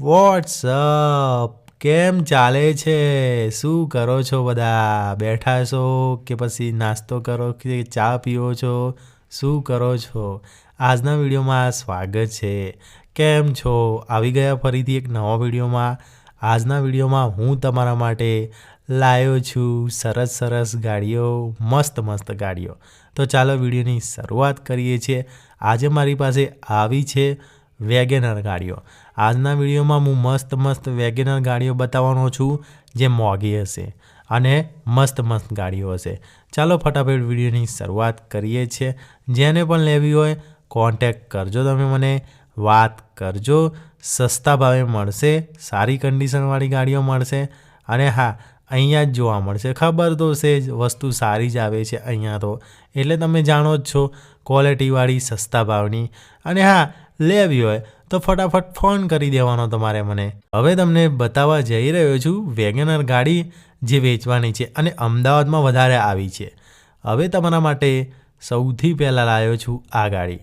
WhatsApp કેમ ચાલે છે? શું કરો છો બધા? બેઠા છો કે પછી નાસ્તો કરો કે ચા પીઓ છો? શું કરો છો? આજના વિડીયોમાં સ્વાગત છે. કેમ છો? આવી ગયા ફરીથી એક નવા વિડીયોમાં. આજના વિડીયોમાં હું તમારા માટે લાવ્યો છું સરસ સરસ ગાડીઓ, મસ્ત મસ્ત ગાડીઓ. તો ચાલો વિડીયોની શરૂઆત કરીએ છીએ. આજે મારી પાસે આવી છે વેગેનર ગાડીઓ. આજના વિડીયોમાં હું મસ્ત મસ્ત વેગેનર ગાડીઓ બતાવવાનો છું, જે મોંઘી હશે અને મસ્ત મસ્ત ગાડીઓ હશે. ચાલો ફટાફટ વિડીયોની શરૂઆત કરીએ છીએ. જેને પણ લેવી હોય કોન્ટેક કરજો તમે મને, વાત કરજો. સસ્તા ભાવે મળશે, સારી કન્ડિશનવાળી ગાડીઓ મળશે અને હા, અહીંયા જ જોવા મળશે. ખબર તો છે જ, વસ્તુ સારી જ આવે છે અહીંયા તો. એટલે તમે જાણો જ છો ક્વોલિટીવાળી સસ્તા ભાવની. અને હા લેવી હોય, તો ફટાફટ ફોન કરી દેવાનો તમારે મને. હવે તમને બતાવવા જઈ રહ્યો છું, વેગેનર ગાડી જે વેચવાની છે અને અમદાવાદમાં વધારે આવી છે. હવે તમારા માટે સૌથી પહેલાં લાવ્યો છું આ ગાડી.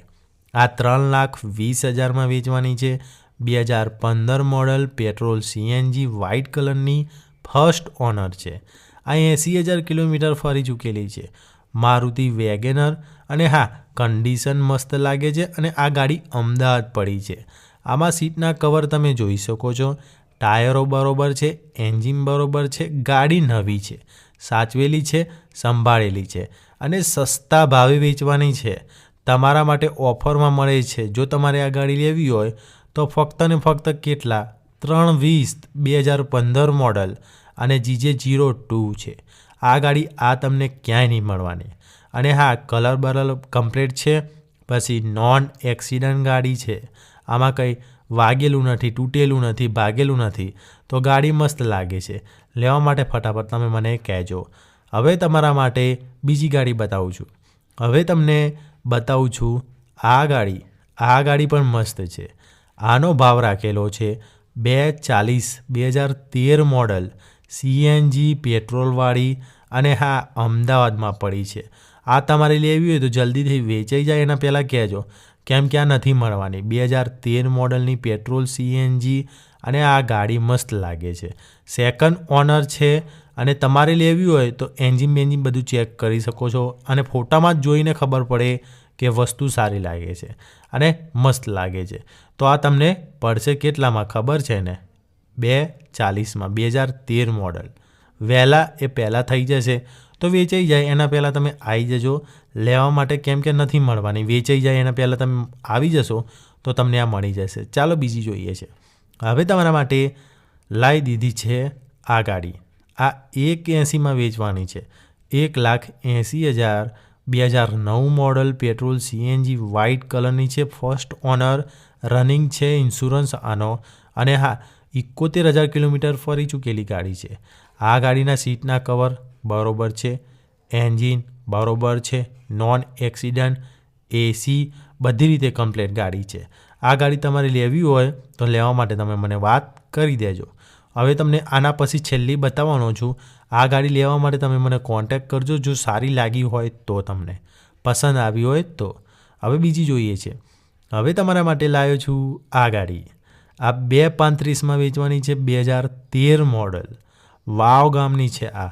આ ત્રણ લાખ વીસ હજારમાં વેચવાની છે. બે હજાર પંદર મોડલ પેટ્રોલ સીએનજી વ્હાઇટ કલરની ફર્સ્ટ ઓનર છે. આ એંસી હજાર કિલોમીટર ફરી ચૂકેલી છે. મારુતિ વેગેનર અને હા, કન્ડિશન મસ્ત લાગે છે અને આ ગાડી અમદાવાદ પડી છે. આમાં સીટના કવર તમે જોઈ શકો છો. ટાયરો બરોબર છે, એન્જિન બરોબર છે, ગાડી નવી છે, સાચવેલી છે, સંભાળેલી છે અને સસ્તા ભાવે વેચવાની છે. તમારા માટે ઓફરમાં મળે છે. જો તમારે આ ગાડી લેવી હોય, તો ફક્ત ને ફક્ત કેટલા? ત્રણ વીસ, બે હજાર પંદર મોડલ અને જીજે જીરો ટુ છે. આ ગાડી આ તમને ક્યાંય નહીં મળવાની. અને હા, કલર બરલ કમ્પ્લીટ છે, પછી નોન એક્સિડન્ટ ગાડી છે. આમાં કંઈ વાગેલું નથી, તૂટેલું નથી, ભાગેલું નથી, તો ગાડી મસ્ત લાગે છે. લેવા માટે ફટાફટ તમે મને કહેજો. હવે તમારા માટે બીજી ગાડી બતાવું છું. હવે તમને બતાવું છું આ ગાડી. આ ગાડી પણ મસ્ત છે. આનો ભાવ રાખેલો છે બે ચાલીસ, બે હજાર તેર મોડલ સીએનજી પેટ્રોલવાળી અને હા, અમદાવાદમાં પડી છે. આ તમારે લેવી હોય તો જલ્દીથી વેચાઈ જાય એના પહેલાં કહેજો. કેમ કે આ નથી મળવાની. બે હજાર તેર મોડલની પેટ્રોલ સીએનજી અને આ ગાડી મસ્ત લાગે છે. સેકન્ડ ઓનર છે અને તમારે લેવી હોય તો એન્જિન બેન્જિન બધું ચેક કરી શકો છો અને ફોટામાં જ જોઈને ખબર પડે કે વસ્તુ સારી લાગે છે અને મસ્ત લાગે છે. તો આ તમને પડશે કેટલામાં ખબર છે ને? બે ચાલીસમાં, બે હજાર તેર મોડલ. વહેલા એ પહેલાં થઈ જશે. તો વેચાઈ જાય, એના પહેલાં તમે આવી જજો. લેવા માટે કેમ કે નથી મળવાની. વેચાઈ જાય, એના પહેલાં તમે આવી જશો, તો તમને આ મળી જશે. ચાલો બીજી જોઈએ છે. હવે તમારા માટે લાવી દીધી છે આ ગાડી. આ એક એંસીમાં વેચવાની છે. એક લાખ એંસી હજાર, બે હજાર નવ મોડલ પેટ્રોલ સીએનજી વ્હાઇટ કલરની છે, ફર્સ્ટ ઓનર, રનિંગ છે, ઇન્સ્યોરન્સ આનો. અને હા એકોતેર હજાર કિલોમીટર ફરી ચૂકેલી ગાડી છે. આ ગાડીના સીટના કવર બરોબર છે, એન્જિન બરોબર છે, નોન એક્સિડન્ટ, એસી બધી રીતે કમ્પ્લેટ ગાડી છે. આ ગાડી તમારે લેવી હોય તો લેવા માટે તમે મને વાત કરી દેજો. હવે તમને આના પછી છેલ્લી બતાવવાનો છું. આ ગાડી લેવા માટે તમે મને કોન્ટેક કરજો. જો સારી લાગી હોય તો તમને. પસંદ આવી હોય તો. હવે બીજી જોઈએ છે. હવે તમારા માટે લાવ્યો છું આ ગાડી. આ બે પાંત્રીસમાં વેચવાની છે, બે હજાર તેર મોડલ વાવ ગામની છે આ.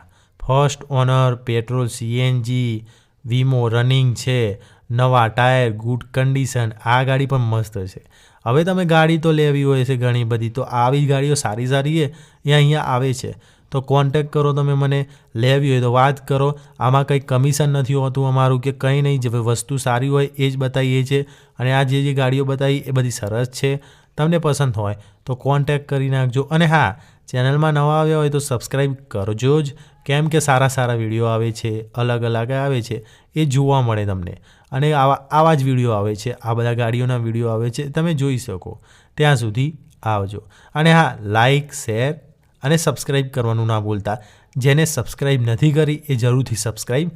ફર્સ્ટ ઓનર પેટ્રોલ સીએનજી વીમો રનિંગ છે. નવા ટાયર, ગુડ કન્ડિશન, આ ગાડી પણ મસ્ત છે. હવે તમે ગાડી તો લેવી હોય છે ઘણી બધી, તો આવી ગાડીઓ સારી સારી એ અહીંયા આવે છે. તો કોન્ટેક કરો તમે મને, લેવી હોય તો વાત કરો. આમાં કંઈ કમિશન નથી હોતું અમારું કે કંઈ નહીં, જે વસ્તુ સારી હોય એ જ બતાવીએ છીએ. અને આ જે જે ગાડીઓ બતાવી, એ બધી સરસ છે. તમને પસંદ હોય તો કોન્ટેક કરી નાખજો. અને હા, ચેનલમાં નવા આવ્યા હોય તો સબસ્ક્રાઈબ કરજો જ. કેમ કે સારા સારા વીડિયો આવે છે, અલગ અલગ આવે છે, એ જોવા મળે તમને. અને આવા આવા જ વીડિયો આવે છે, આ બધા ગાડીઓના વીડિયો આવે છે, તમે જોઈ શકો. ત્યાં સુધી આવજો. અને હા લાઈક શેર અને સબસ્ક્રાઈબ કરવાનું ના ભૂલતા. જેને સબસ્ક્રાઈબ નથી કરી એ જરૂરથી સબસ્ક્રાઈબ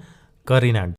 કરી નાખજો.